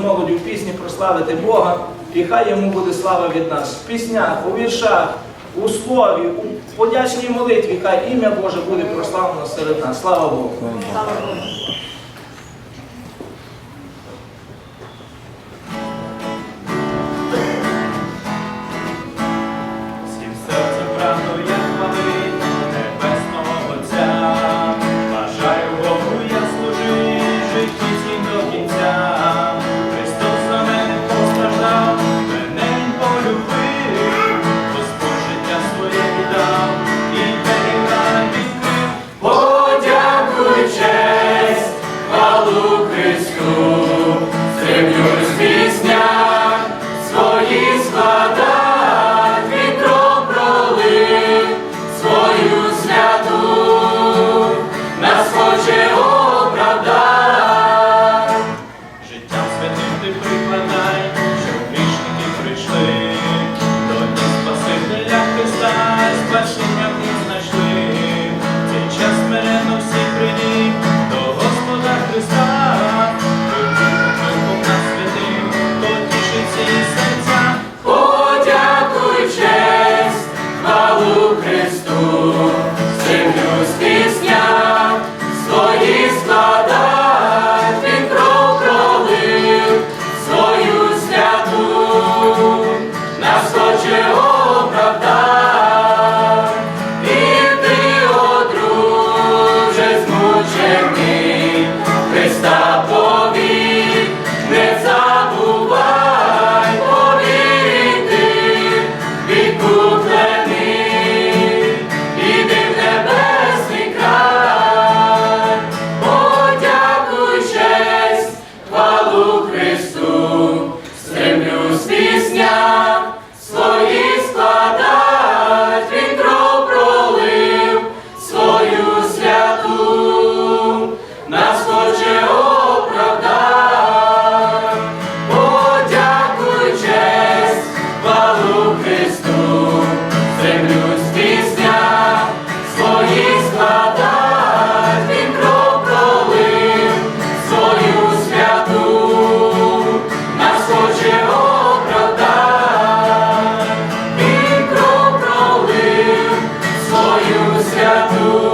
молоддю в пісні прославити Бога, і хай йому буде слава від нас. В піснях, у віршах, у слові, у подячній молитві, хай ім'я Боже буде прославлено серед нас. Слава Богу. Всім 나도 a tua